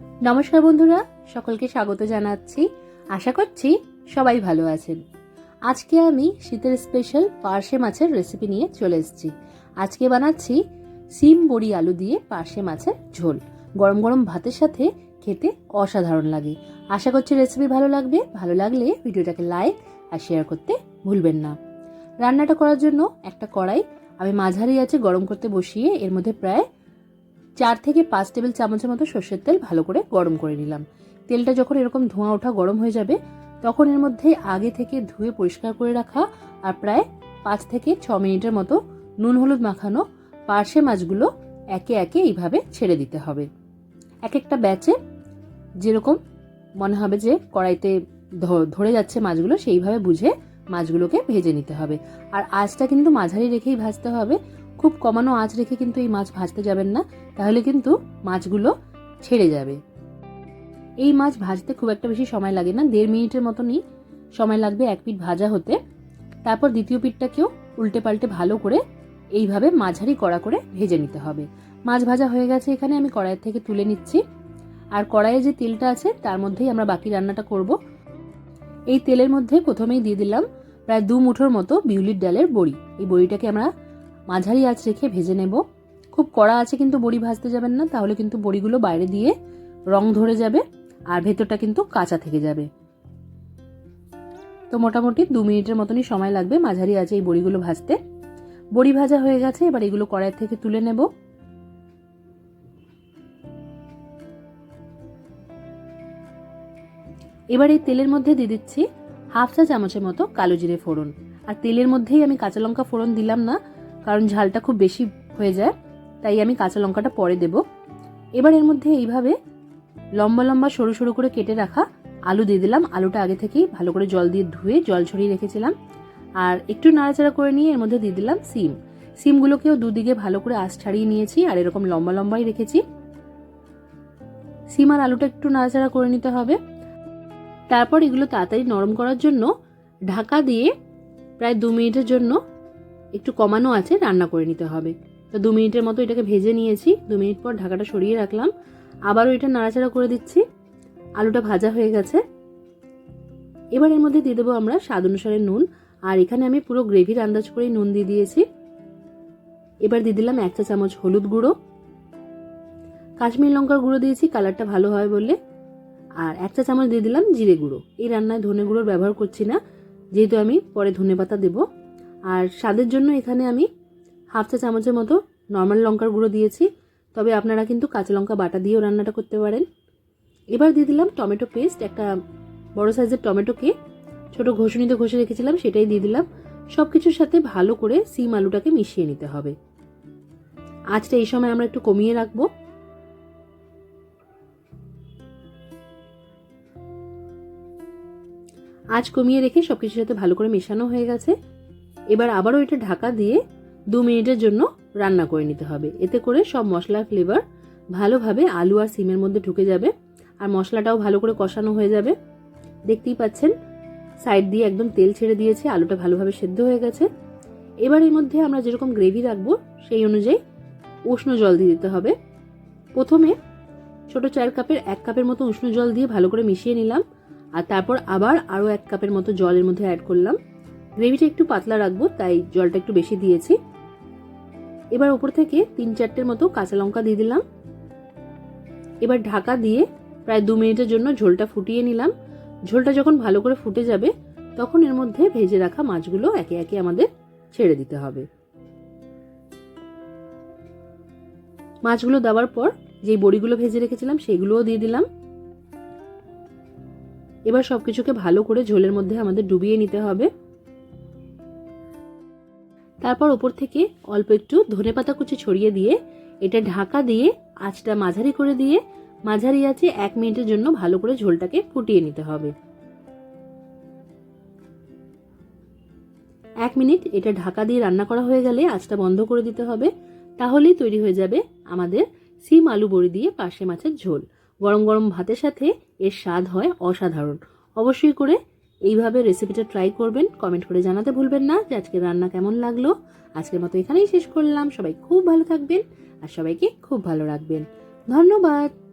নমস্কার বন্ধুরা, সকলকে স্বাগত জানাচ্ছি। আশা করছি সবাই ভালো আছেন। আজকে আমি শীতের স্পেশাল পার্শে মাছের রেসিপি নিয়ে চলে এসেছি। আজকে বানাচ্ছি সিম বড়ি আলু দিয়ে পার্শে মাছের ঝোল। গরম গরম ভাতের সাথে খেতে অসাধারণ লাগে। আশা করছি রেসিপি ভালো লাগবে। ভালো লাগলে ভিডিওটাকে লাইক আর শেয়ার করতে ভুলবেন না। রান্নাটা করার জন্য একটা কড়াই, আমি মাঝারি আছে গরম করতে বসিয়ে এর মধ্যে প্রায় চার থেকে পাঁচ টেবিল চামচের মতো সর্ষের তেল ভালো করে গরম করে নিলাম। তেলটা যখন এরকম ধোঁয়া ওঠা গরম হয়ে যাবে, তখন এর মধ্যে আগে থেকে ধুয়ে পরিষ্কার করে রাখা আর প্রায় পাঁচ থেকে ছ মিনিটের মতো নুন হলুদ মাখানো পার্শে মাছগুলো একে একে এইভাবে ছেড়ে দিতে হবে। এক একটা ব্যাচে যেরকম মনে হবে যে কড়াইতে ধরে যাচ্ছে মাছগুলো, সেইভাবে বুঝে মাছগুলোকে ভেজে নিতে হবে। আর আঁচটা কিন্তু মাঝারি রেখেই ভাজতে হবে। খুব কমানো আঁচ রেখে কিন্তু এই মাছ ভাজতে যাবেন না, তাহলে কিন্তু মাছগুলো ছেড়ে যাবে। এই মাছ ভাজতে খুব একটা বেশি সময় লাগে না, দেড় মিনিটের মতনই সময় লাগবে এক পিঠ ভাজা হতে। তারপর দ্বিতীয় পিঠটাকেও উল্টে পাল্টে ভালো করে এইভাবে মাঝারি কড়া করে ভেজে নিতে হবে। মাছ ভাজা হয়ে গেছে, এখানে আমি কড়াইয়ের থেকে তুলে নিচ্ছি। আর কড়াইয়ে যে তেলটা আছে, তার মধ্যেই আমরা বাকি রান্নাটা করব। এই তেলের মধ্যে প্রথমেই দিয়ে দিলাম প্রায় দু মুঠোর মতো বিউলির ডালের বড়ি। এই বড়িটাকে আমরা মাঝারি আঁচ রেখে ভেজে নেব। খুব কড়া আছে কিন্তু বড়ি ভাজতে যাবেন না, তাহলে কিন্তু বড়িগুলো বাইরে দিয়ে রং ধরে যাবে আর ভেতরটা কিন্তু কাঁচা থেকে যাবে। তো মোটামুটি দু মিনিটের মতনই সময় লাগবে মাঝারি আছে এই বড়িগুলো ভাজতে। বড়ি ভাজা হয়ে গেছে, এবার এগুলো কড়াই থেকে তুলে নেব। এবার এই তেলের মধ্যে দিয়ে দিচ্ছি হাফ চা চামচের মতো কালো জিরে ফোড়ন। আর তেলের মধ্যেই আমি কাঁচা লঙ্কা ফোড়ন দিলাম না কারণ ঝালটা খুব বেশি হয়ে যায়, তাই আমি কাঁচা লঙ্কাটা পরে দেব। এবার এর মধ্যে এইভাবে লম্বা লম্বা সরু সরু করে কেটে রাখা আলু দিয়ে দিলাম। আলুটা আগে থেকেই ভালো করে জল দিয়ে ধুয়ে জল ছড়িয়ে রেখেছিলাম। আর একটু নাড়াচাড়া করে নিয়ে এর মধ্যে দিয়ে দিলাম সিম। সিমগুলোকেও দুদিকে ভালো করে আঁচ ছাড়িয়ে নিয়েছি আর এরকম লম্বা লম্বাই রেখেছি। সিম আর আলুটা একটু নাড়াচাড়া করে নিতে হবে। তারপর এগুলো তাড়াতাড়ি নরম করার জন্য ঢাকা দিয়ে প্রায় দু মিনিটের জন্য একটু কমানো আছে, রান্না করে নিতে হবে। তো দু মিনিটের মতো এটাকে ভেজে নিয়েছি। দু মিনিট পর ঢাকাটা সরিয়ে রাখলাম। আবারও এটা নাড়াচাড়া করে দিচ্ছি। আলুটা ভাজা হয়ে গেছে। এবার এর মধ্যে দিয়ে দেবো আমরা স্বাদ অনুসারে নুন। আর এখানে আমি পুরো গ্রেভির আন্দাজ করেই নুন দিয়ে দিয়েছি। এবার দিয়ে দিলাম এক চা চামচ হলুদ গুঁড়ো। কাশ্মীর লঙ্কার গুঁড়ো দিয়েছি, কালারটা ভালো হয় বলে আর এক চা চামচ দিয়ে দিলাম জিরে গুঁড়ো। এই রান্নায় ধনে গুঁড়োর ব্যবহার করছি না। যেহেতু আমি পরে ধনে পাতা দেবো। আর স্বাদের জন্য এখানে আমি হাফ চা চামচের মতো নর্মাল লঙ্কার গুঁড়ো দিয়েছি। তবে আপনারা কিন্তু কাঁচা লঙ্কা বাটা দিয়েও রান্নাটা করতে পারেন। এবার দিয়ে দিলাম টমেটো পেস্ট। একটা বড় সাইজের টমেটোকে ছোট ঘষণিতে ঘষে রেখেছিলাম, সেটাই দিয়ে দিলাম। সব কিছুর সাথে ভালো করে সিম আলুটাকে মিশিয়ে নিতে হবে। আজটা এই সময় আমরা একটু কমিয়ে রাখব। আজ কমিয়ে রেখে সব কিছুর সাথে ভালো করে মেশানো হয়ে গেছে। এবার আবারও এটা ঢাকা দিয়ে দু মিনিটের জন্য রান্না করে নিতে হবে। এতে করে সব মশলার ফ্লেভার ভালোভাবে আলু আর সিমের মধ্যে ঢুকে যাবে আর মশলাটাও ভালো করে কষানো হয়ে যাবে। দেখতেই পাচ্ছেন সাইড দিয়ে একদম তেল ছেড়ে দিয়েছে, আলুটা ভালোভাবে সেদ্ধ হয়ে গেছে। এবার এর মধ্যে আমরা যেরকম গ্রেভি রাখব, সেই অনুযায়ী উষ্ণ জল দিয়ে দিতে হবে। প্রথমে ছোট চার কাপের এক কাপের মতো উষ্ণ জল দিয়ে ভালো করে মিশিয়ে নিলাম আর তারপর আবার আরও এক কাপের মতো জলের মধ্যে অ্যাড করলাম। গ্রেভিটা একটু পাতলা রাখব, তাই জলটা একটু বেশি দিয়েছি। এবার ওপর থেকে তিন চারটের মতো কাঁচা লঙ্কা দিয়ে দিলাম। এবার ঢাকা দিয়ে প্রায় দু মিনিটের জন্য ঝোলটা ফুটিয়ে নিলাম। ঝোলটা যখন ভালো করে ফুটে যাবে, তখন এর মধ্যে ভেজে রাখা মাছগুলো একে একে আমাদের ছেড়ে দিতে হবে। মাছগুলো দেওয়ার পর যেই বড়িগুলো ভেজে রেখেছিলাম, সেগুলোও দিয়ে দিলাম। এবার সবকিছুকে ভালো করে ঝোলের মধ্যে আমাদের ডুবিয়ে নিতে হবে। তারপর ওপর থেকে অল্প একটু ধনে পাতা কুচি ছড়িয়ে দিয়ে, এটা ঢাকা দিয়ে আঁচটা মাঝারি করে দিয়ে, মাঝারি আছে এক মিনিটের জন্য ভালো করে ঝোলটাকে ফুটিয়ে নিতে হবে। এক মিনিট এটা ঢাকা দিয়ে রান্না করা হয়ে গেলে আঁচটা বন্ধ করে দিতে হবে। তাহলেই তৈরি হয়ে যাবে আমাদের সিম আলু বড়ি দিয়ে পাশে মাছের ঝোল। গরম গরম ভাতের সাথে এর স্বাদ হয় অসাধারণ। অবশ্যই করে এইভাবে রেসিপিটা ট্রাই করবেন কমেন্ট করে জানাতে ভুলবেন না। যে আজকে রান্না কেমন লাগল, আজকের মতো এখানেই শেষ করলাম। সবাই খুব ভালো থাকবেন আর সবাইকে খুব ভালো রাখবেন। ধন্যবাদ।